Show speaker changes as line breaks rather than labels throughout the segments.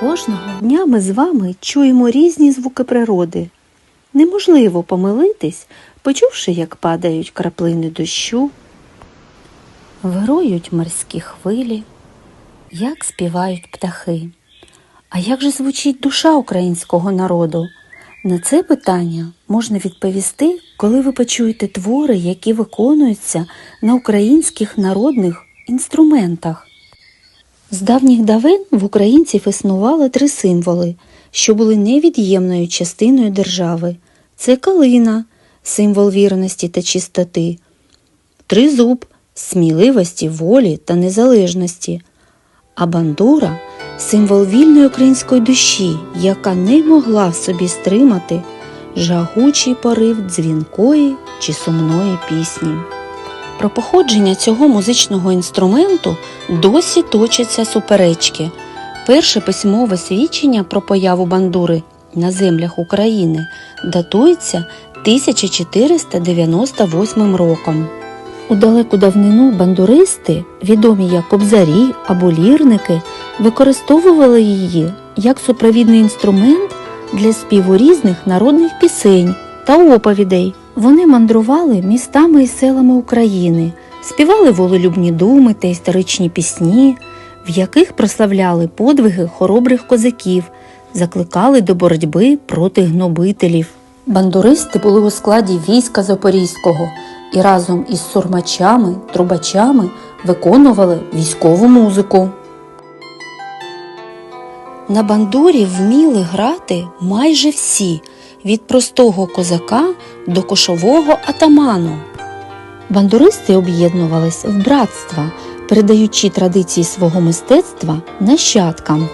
Кожного дня ми з вами чуємо різні звуки природи. Неможливо помилитись, почувши, як падають краплини дощу, вирують морські хвилі, як співають птахи. А як же звучить душа українського народу? На це питання можна відповісти, коли ви почуєте твори, які виконуються на українських народних інструментах. З давніх давен в українців існувало три символи, що були невід'ємною частиною держави. Це калина, символ вірності та чистоти, тризуб сміливості, волі та незалежності, а бандура символ вільної української душі, яка не могла в собі стримати жагучий порив дзвінкої чи сумної пісні. Про походження цього музичного інструменту досі точаться суперечки. Перше письмове свідчення про появу бандури на землях України датується 1498 роком. У далеку давнину бандуристи, відомі як кобзарі або лірники, використовували її як супровідний інструмент для співу різних народних пісень та оповідей. Вони мандрували містами і селами України, співали волелюбні думи та історичні пісні, в яких прославляли подвиги хоробрих козаків, закликали до боротьби проти гнобителів. Бандуристи були у складі війська Запорізького і разом із сурмачами, трубачами виконували військову музику. На бандурі вміли грати майже всі, від простого козака до кошового атаману. Бандуристи об'єднувались в братства, передаючи традиції свого мистецтва нащадкам.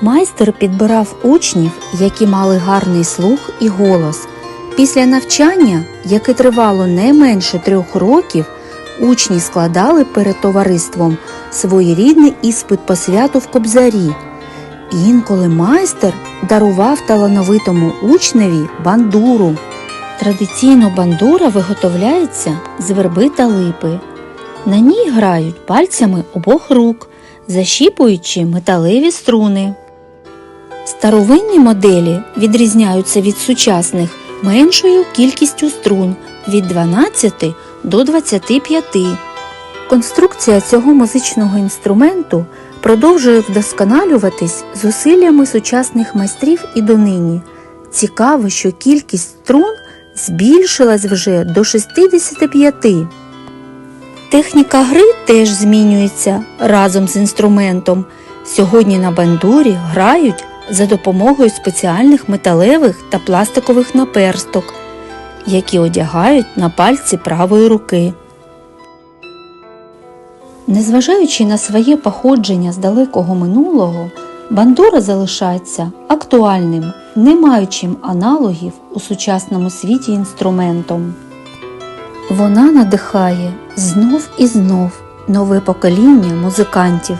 Майстер підбирав учнів, які мали гарний слух і голос. Після навчання, яке тривало не менше трьох років, учні складали перед товариством своєрідний іспит по святу в кобзарі. Інколи майстер дарував талановитому учневі бандуру. Традиційно бандура виготовляється з верби та липи. На ній грають пальцями обох рук, защіпуючи металеві струни. Старовинні моделі відрізняються від сучасних меншою кількістю струн від 12 до 25. Конструкція цього музичного інструменту продовжує вдосконалюватись зусиллями сучасних майстрів і донині. Цікаво, що кількість струн збільшилась вже до 65. Техніка гри теж змінюється разом з інструментом. Сьогодні на бандурі грають за допомогою спеціальних металевих та пластикових наперсток, які одягають на пальці правої руки. Незважаючи на своє походження з далекого минулого, бандура залишається актуальним, не маючим аналогів у сучасному світі інструментом. Вона надихає знов і знов нове покоління музикантів.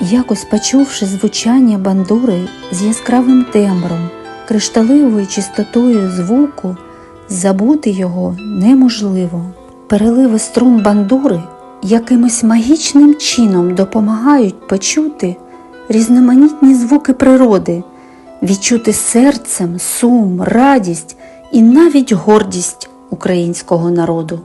Якось почувши звучання бандури з яскравим тембром, кришталевою чистотою звуку, забути його неможливо. Переливи струн бандури якимось магічним чином допомагають почути різноманітні звуки природи, відчути серцем сум, радість і навіть гордість українського народу.